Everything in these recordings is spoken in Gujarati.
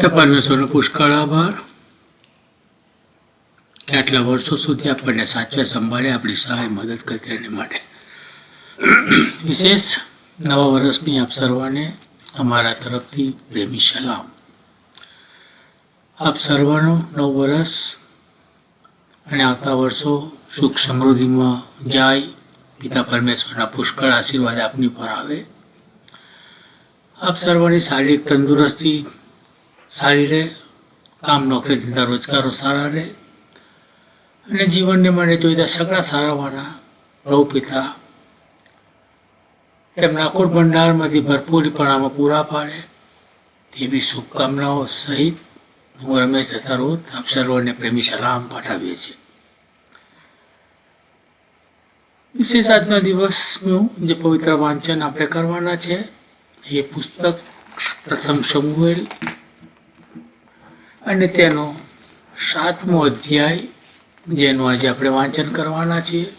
તો પરમેશ્વરનો પુષ્કળ આભાર. કે આટલા વર્ષો સુધી આપણને સાચવે, સંભાળે, આપણી સહાય, મદદ કરે તેને માટે. વિશેષ નવા વર્ષની આપ સર્વને અમારા તરફથી પ્રેમી સલામ. આપ સર્વાનો નવ વર્ષ અને આવતા વર્ષો સુખ સમૃદ્ધિમાં જાય, પિતા પરમેશ્વરના પુષ્કળ આશીર્વાદ આપની પર આવે. આપ સર્વની શારીરિક તંદુરસ્તી સારી રહે કામ નોકરી ધંધા રોજગારો સારા રહે અને જીવનને મને જોઈતા સગળા સારાવાના પ્રભુ પિતા તેમના કુળ ભંડારમાંથી ભરપૂરીપણામાં પૂરા પાડે તેવી શુભકામનાઓ સહિત હું રમેશ સથારોત આપ સર્વને પ્રેમી સલામ પાઠવીએ છીએ. વિશેષ આજના દિવસનું જે પવિત્ર વાંચન આપણે કરવાના છે એ પુસ્તક પ્રથમ સમુએલ અને તેનો સાતમો અધ્યાય, જેનું આજે આપણે વાંચન કરવાના છીએ.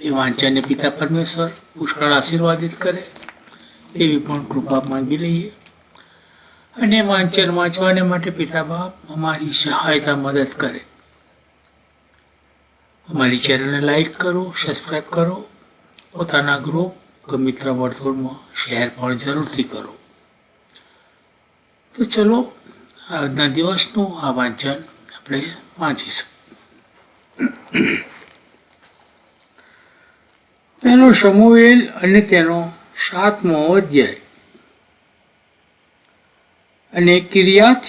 એ વાંચનને પિતા પરમેશ્વર પુષ્કળ આશીર્વાદિત કરે, એવી પણ કૃપા માંગી લઈએ. અને વાંચન વાંચવાને માટે પિતા બાપ અમારી સહાયતા મદદ કરે. અમારી ચેનલને લાઈક કરો સબસ્ક્રાઈબ કરો, પોતાના ગ્રુપ કે મિત્ર વર્તુળમાં શેર પણ જરૂરથી કરો. તો ચલો આજના દિવસનું આ વાંચન આપણે વાંચીશું તેનો સમુએલ અને તેનો સાતમો અધ્યાય. અને કિરિયાત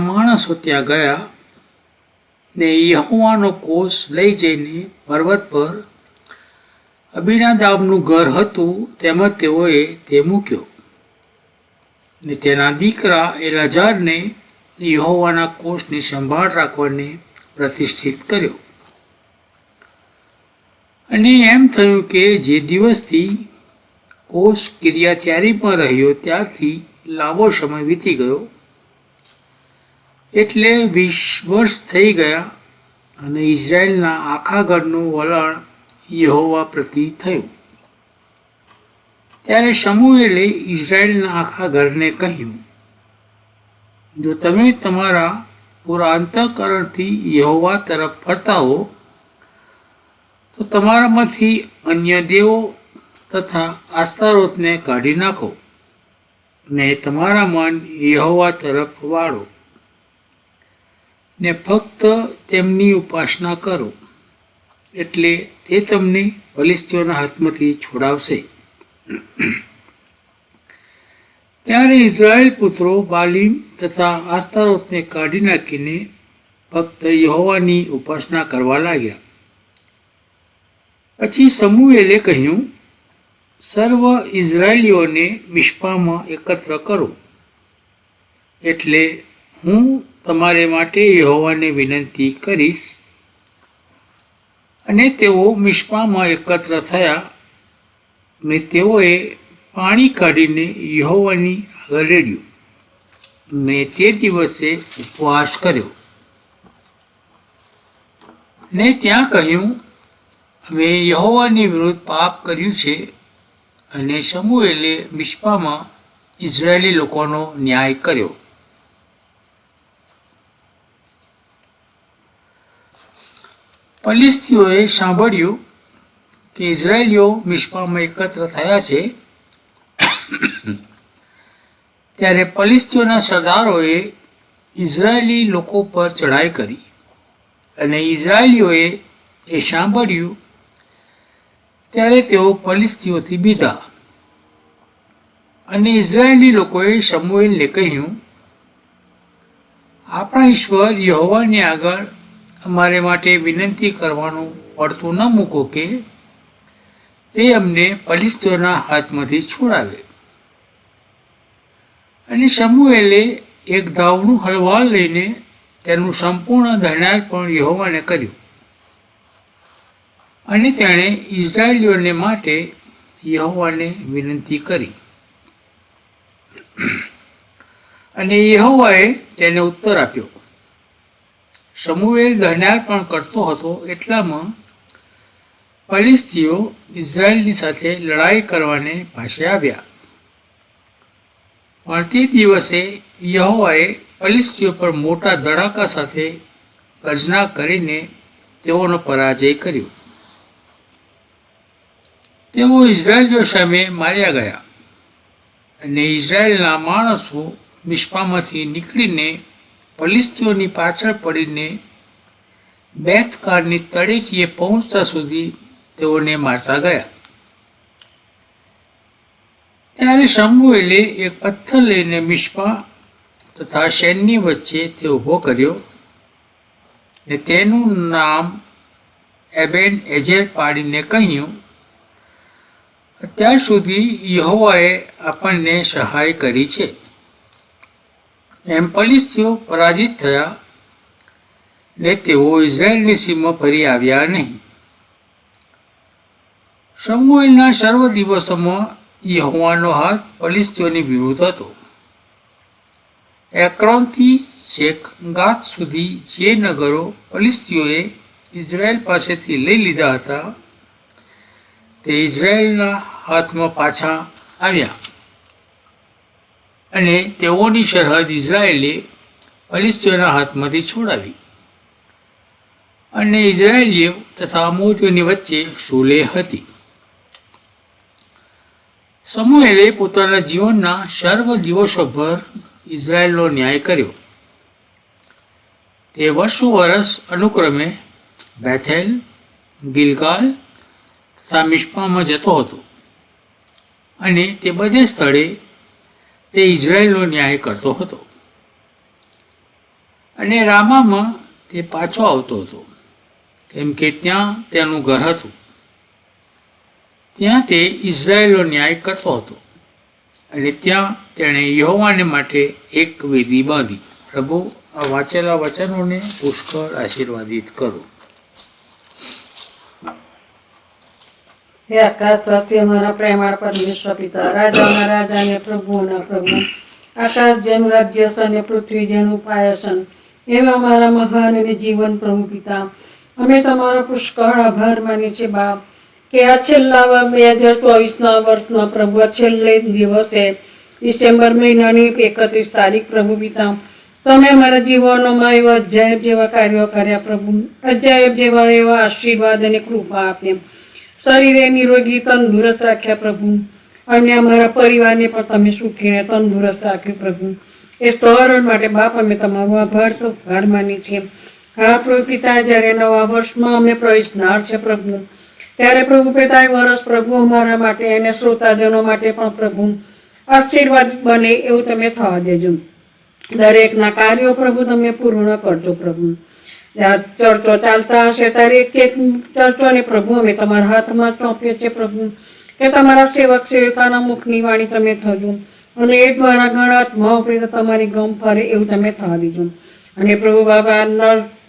માણસો ત્યાં ગયા ને યહુવાનો કોષ લઈ જઈને પર્વત પર અભિનાદાબનું ઘર હતું, તેમાં તેઓએ તે મૂક્યો. ને તેના દીકરા એલાજારને યહોવાના કોષની સંભાળ રાખવાને પ્રતિષ્ઠિત કર્યો. અને એમ થયું કે જે દિવસથી કોષ ક્રિયા કિરિયાત્યારીમાં રહ્યો ત્યારથી લાંબો સમય વીતી ગયો. એટલે વીસ વર્ષ થઈ ગયા અને ઇઝરાયલના આખા ઘરનું વલણ યહોવા પ્રતિ થયું. ત્યારે સમુએલે ઇઝરાયલના આખા ઘરને કહ્યું જો તમે તમારા પૂરા અંતઃકરણથી યહોવા તરફ ફરતા હો, તો તમારામાંથી અન્ય દેવો તથા આસ્તારોતને કાઢી નાખો ને તમારા મન યહોવા તરફ વાળો ને ફક્ત તેમની ઉપાસના કરો, એટલે તે તમને ફલિસ્તીઓના હાથમાંથી છોડાવશે. ત્યારે ઇઝરાયેલ પુત્રો બાલીમ તથા આસ્તારોથને કાઢી નાખીને ફક્ત યહોવાની ઉપાસના કરવા લાગ્યા. પછી સમુએલે કહ્યું, સર્વ ઇઝરાયેલીઓને મિશ્પામાં એકત્ર કરો. એટલે હું તમારે માટે યહોવાને વિનંતી કરીશ. અને તેઓ મિશ્પામાં એકત્ર થયા. ને તેઓએ પાણી કાઢીને યહોવાની આગળ રેડ્યું. ને તે દિવસે ઉપવાસ કર્યો. ને ત્યાં કહ્યું, અમે યહોવાની વિરુદ્ધ પાપ કર્યું છે અને સમુએલે મિશ્પામાં ઇઝરાયેલી લોકોનો ન્યાય કર્યો. પલિસ્તીઓએ સાંભળ્યું કે ઇઝરાયેલીઓ મિશ્પામાં એકત્ર થયા છે ત્યારે પલિસ્તીઓના સરદારોએ ઇઝરાયેલી લોકો પર ચઢાઈ કરી અને ઇઝરાયેલીઓએ એ સાંભળ્યું. ત્યારે તેઓ પલિસ્તીઓથી બીધા અને ઇઝરાયેલી લોકોએ સમુએલને કહ્યું, આપણા ઈશ્વર યહોવાની આગળ અમારે માટે વિનંતી કરવાનું પડતું ન મૂકો કે તે અમને પલિસ્તીઓના હાથમાંથી છોડાવે. અને સમુએલે એક ધાવનું હળવાળ લઈને તેનું સંપૂર્ણ ધનાર્પણ યહોવાને કર્યું. અને તેણે ઇઝરાયેલીઓને માટે યહોવાને વિનંતી કરી. અને યહોવાએ તેને ઉત્તર આપ્યો, સમુએલ ધનાર્પણ કરતો હતો એટલામાં પલિસ્તીઓ ઇઝરાયેલની સાથે લડાઈ કરવાને પાસે આવ્યા. પણ તે દિવસે યહોવાએ ફલિસ્તીઓ પર મોટા ધડાકા સાથે ગર્જના કરીને તેઓનો પરાજય કર્યો. તેઓ ઇઝરાયલીઓ સામે માર્યા ગયા અને ઇઝરાયેલના માણસો મિસ્પામાંથી નીકળીને ફલિસ્તીઓની પાછળ પડીને બેથકારની તળેટીએ પહોંચતા સુધી તેઓને મારતા ગયા. ત્યારે શમુએલે એક પથ્થર લઈને મિસ્પા તથા શેનની વચ્ચે તે ઊભો કર્યો ને તેનું નામ એબેન એઝેર પાડીને કહ્યું, અત્યાર સુધી યહોવાએ આપણને સહાય કરી છે. એમ ફલિસ્તીઓ પરાજિત થયા ને તેઓ ઇઝરાયલની સીમા ફરી આવ્યા નહીં. શમુએલના સર્વ દિવસોમાં યહોવાનો હાથ ફલિસ્તીઓની વિરુદ્ધ હતો. એક્રોનથી છેક ગાત સુધી જે નગરો ફલિસ્તીઓએ ઇઝરાયલ પાસેથી લઈ લીધા હતા, તે ઇઝરાયલના હાથમાં પાછા આવ્યા. અને તેઓની સરહદ ઇઝરાયેલે ફલિસ્તીઓના હાથમાંથી છોડાવી. અને ઇઝરાયેલીઓ તથા અમોરીઓની વચ્ચે સુલે હતી. સમુએલે પોતાના જીવનના સર્વ દિવસોભર ઇઝરાયલનો ન્યાય કર્યો. તે વર્ષો વર્ષ અનુક્રમે બેથેલ, ગિલગાલ તથા મિશ્પામાં જતો હતો અને તે બધે સ્થળે તે ઇઝરાયલનો ન્યાય કરતો હતો. અને રામામાં તે પાછો આવતો હતો, કેમ કે ત્યાં તેનું ઘર હતું. ત્યાં તે ઇઝરાયેલનો ન્યાય કરતો હતો અને ત્યાં તેણે યહોવાને માટે એક વેદી બાંધી. પ્રભુ, આ વાંચેલા વચનોને પુષ્કળ આશીર્વાદિત કરો. હે આકાશવાસી અમારા પ્રેમાળ પરમેશ્વર પિતા રાજાના રાજા અને પ્રભુઓના પ્રભુ. આકાશ જેનું રાજ્ય છે અને પૃથ્વી જેનું પાયસન એવા અમારા મહાન અને જીવન પ્રભુ પિતા. અમે તમારો પુષ્કળ આભાર માનીએ છીએ બાપ. કે આ છેલ્લા બે હજાર ચોવીસના વર્ષના પ્રભુ છેલ્લે દિવસે ડિસેમ્બર મહિનાની એકત્રીસ તારીખ પ્રભુ પિતા, તમે અમારા જીવનોમાં એવા અજાયબ જેવા કાર્યો કર્યા પ્રભુ. અજાયબ જેવા એવા આશીર્વાદ અને કૃપા આપ્યા. શરીરે નિરોગી, તંદુરસ્ત રાખ્યા પ્રભુ. અને અમારા પરિવારને પણ તમે સુખીને તંદુરસ્ત રાખ્યું પ્રભુ. એ સહરણ માટે બાપ, અમે તમારો આભાર તો આભાર માની છીએ. હા, પ્રભુ પિતા, જ્યારે નવા વર્ષમાં અમે પ્રવેશનાર છે પ્રભુ ત્યારે પ્રભુ પિતાએ વરસ પ્રભુ અમારા માટે અને શ્રોતાજનો માટે પણ પ્રભુ આશીર્વાદ બને એવું તમે થવા દેજો. દરેકના કાર્યો પ્રભુ તમે પૂર્ણ કરજો પ્રભુ. ચર્ચો ચાલતા હશે, ત્યારે એક એક ચર્ચોને પ્રભુ અમે તમારા હાથમાં સોંપીએ છીએ પ્રભુ. કે તમારા સેવક, સેવિકાના મુખની વાણી તમે થજો. અને એ દ્વારા ઘણા પ્રત્યે તમારી ગમ ફરે એવું તમે થવા દીજો. અને પ્રભુ બાબા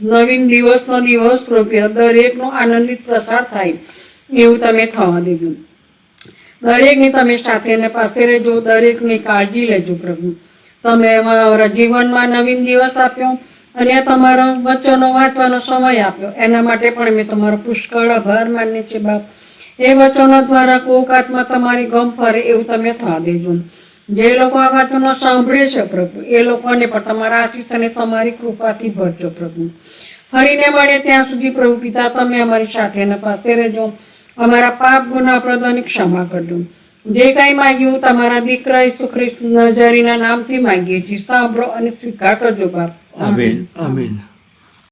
નવીન દિવસનો દિવસ પ્રભુ, દરેકનો આનંદિત પ્રસાર થાય. એવું તમે થવા દેજો. દરેકની તમે સાથે ને પાસે રહેજો, દરેકની કાળજી લેજો પ્રભુ. તમે જીવનમાં નવીન દિવસ આપ્યો અને તમારો વચનો વાંચવાનો સમય આપ્યો. એના માટે પણ મેં તમારો પુષ્કળ આભાર માનીએ છીએ બાપ. એ વચનો દ્વારા કોક આત્મા તમારી ગમ ફરે એવું તમે થવા દેજો. જે લોકો આ વાતનો સાંભળે છે પ્રભુ, એ લોકોને પણ તમારા આશીષ અને તમારી કૃપાથી ભરજો પ્રભુ. ફરીને મળે ત્યાં સુધી પ્રભુ પિતા, તમે અમારી સાથે અને પાસે રહેજો. અમારા પાપ ગુના પ્રદાની ક્ષમા કરજો. જે કાંઈ માંગ્યું તમારા દીકરા ઈસુ ખ્રિસ્ત નજારીના નામથી માંગીએ છીએ. સાંભળો અને સ્વીકાર કરજો બાપ આમેન. આમેન.